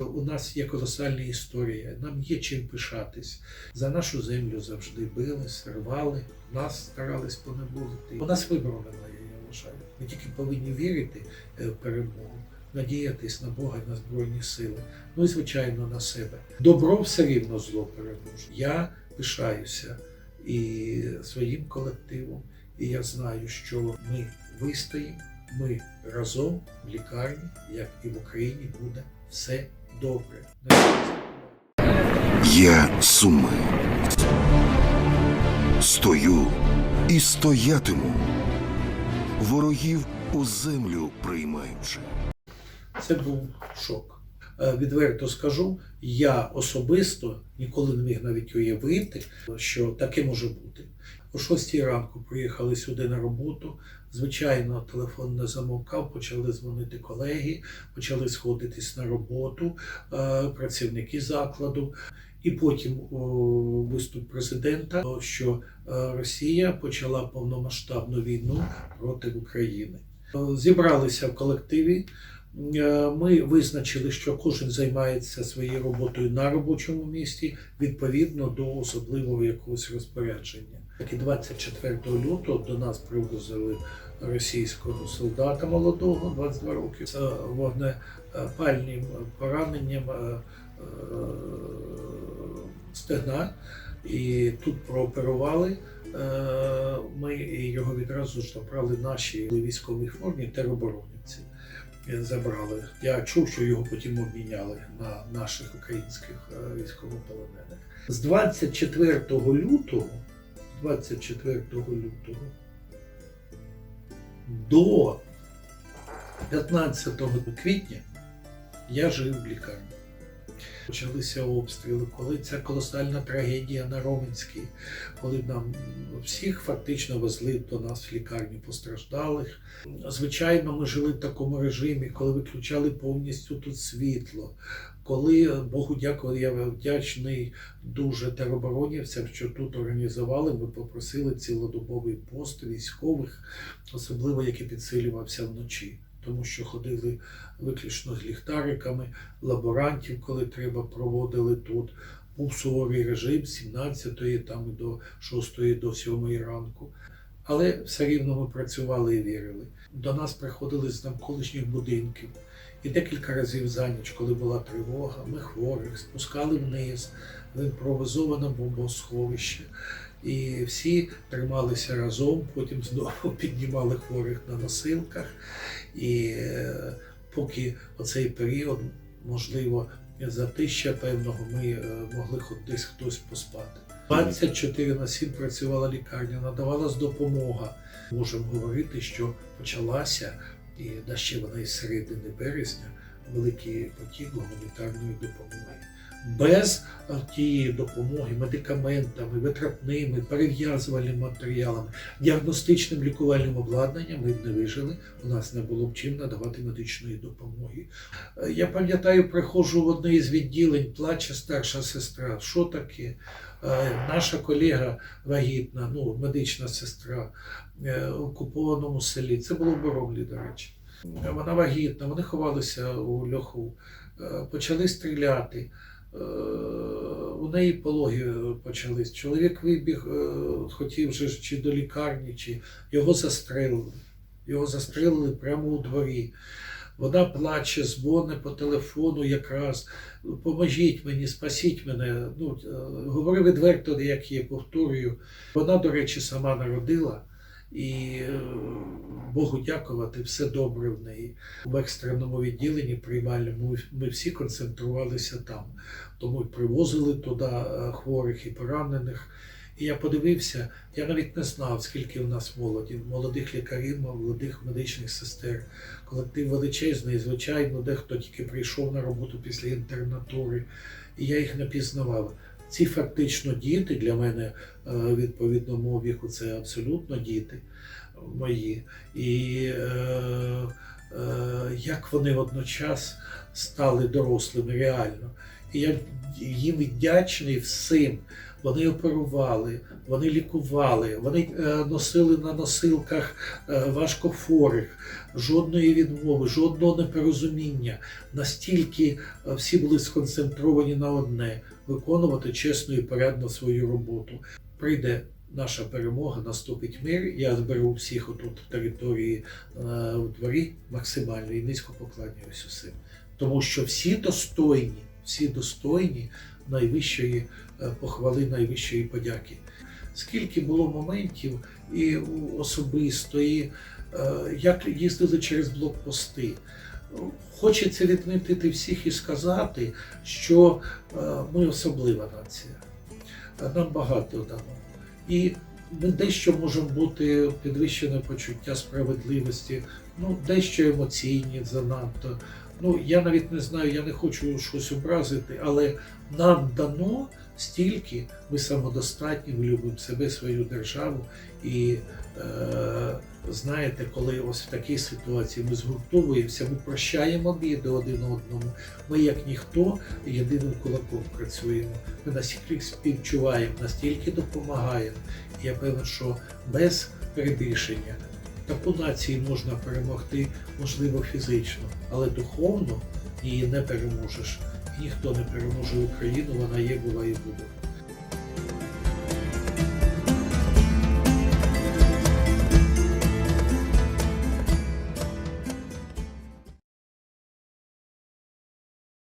У нас є колосальна історія, нам є чим пишатись. За нашу землю завжди бились, рвали, нас старались нас вибору немає, я вважаю. Ми тільки повинні вірити е, в перемогу, надіятись на Бога на Збройні сили. Ну і звичайно на себе. Добро все рівно зло переможе. Я пишаюся і своїм колективом, і я знаю, що ми вистоїмо, ми разом в лікарні, як і в Україні, буде все добре. Є суми. Стою і стоятиму. Ворогів у землю приймаючи. Це був шок. Е, Відверто скажу, я особисто ніколи не міг навіть уявити, що таке може бути. О 6 ранку приїхали сюди на роботу. Звичайно, телефон не замовкав, почали дзвонити колеги, почали сходитись на роботу е, працівники закладу. І потім виступ президента, що е, Росія почала повномасштабну війну проти України. Е, Зібралися в колективі. Е, Ми визначили, що кожен займається своєю роботою на робочому місці відповідно до особливого якогось розпорядження. Так і 24 лютого до нас привозили російського солдата молодого, 22 роки, з вогнепальним пораненням е, е, стегна. І тут прооперували. Ми його відразу ж забрали наші військовій формі тероборонівці. Е, Забрали. Я чув, що його потім обміняли на наших українських е, військовополонених. З 24 лютого, 24 лютого до 15 квітня я жив в лікарні. Почалися обстріли, коли ця колосальна трагедія на Роменській, коли нам всіх фактично везли до нас в лікарню постраждалих. Звичайно, ми жили в такому режимі, коли виключали повністю тут світло. Коли Богу дякую, я вдячний дуже тероборонівцям, що тут організували. Ми попросили цілодобовий пост військових, особливо який підсилювався вночі тому що ходили виключно з ліхтариками, лаборантів, коли треба, проводили тут. Був суворий режим з 17-ї там до 6-ї, до 7-ї ранку. Але все рівно ми працювали і вірили. До нас приходили з навколишніх будинків. І декілька разів за ніч, коли була тривога, ми хворих спускали вниз в імпровизоване бомбосховище. І всі трималися разом, потім знову піднімали хворих на носилках. І е, поки оцей період, можливо, затища певного, ми е, могли хоч десь хтось поспати. 24 на 7 працювала лікарня, надавалась допомога. Можемо говорити, що почалася, і да ще вона із середини березня, великий потік гуманітарної допомоги. Без е, тієї допомоги медикаментами, витратними, перев'язувальними матеріалами, діагностичним лікувальним обладнанням ми б не вижили. У нас не було б чим надавати медичної допомоги. Е, Я пам'ятаю, приходжу в одне із відділень, плаче старша сестра. Що таке? Е, Наша колега вагітна, ну, медична сестра в окупованому селі. Це було в Боровлі, до речі. Вона вагітна, вони ховалися у льоху, почали стріляти. Е, У неї пологи почались. Чоловік вибіг, е, хотів же чи до лікарні, чи його застрелили. Його застрелили прямо у дворі. Вона плаче, дзвони по телефону якраз. Поможіть мені, спасіть мене. Ну, е, говорю відверто, як є, повторюю. Вона, до речі, сама народила. І е, Богу дякувати, все добре в неї. В екстреному відділенні приймальному ми, всі концентрувалися там. Тому привозили туди е, хворих і поранених. І я подивився, я навіть не знав, скільки в нас молоді, молодих лікарів, молодих медичних сестер. Колектив величезний, звичайно, дехто тільки прийшов на роботу після інтернатури, і я їх не пізнавав. Ці фактично діти для мене е, відповідно мого віку це абсолютно діти мої. І е, е, як вони водночас стали дорослими реально. І я їм вдячний всім. Вони оперували, вони лікували, вони е, носили на носилках е, важкохворих, жодної відмови, жодного непорозуміння. Настільки е, всі були сконцентровані на одне виконувати чесно і порядно свою роботу. Прийде наша перемога, наступить мир. Я зберу всіх отут в території у дворі максимально і низько поклоняюсь усім. Тому що всі достойні, всі достойні найвищої е, похвали, найвищої подяки. Скільки було моментів і у- особисто, і е, як їздили через блокпости. Хочеться відмітити всіх і сказати, що е, ми особлива нація. Нам багато дано. І ми дещо можемо бути підвищене почуття справедливості, ну, дещо емоційні занадто. Ну, я навіть не знаю, я не хочу щось образити, але нам дано стільки, ми самодостатні, ми любимо себе, свою державу. І е, знаєте, коли ось в такій ситуації ми згуртовуємося, ми прощаємо біди один одному. Ми, як ніхто, єдиним кулаком працюємо. Ми настільки співчуваємо, настільки допомагаємо. Я певен, що без перебільшення таку нації можна перемогти, можливо, фізично, але духовно її не переможеш. І ніхто не переможе Україну, вона є, була і буде.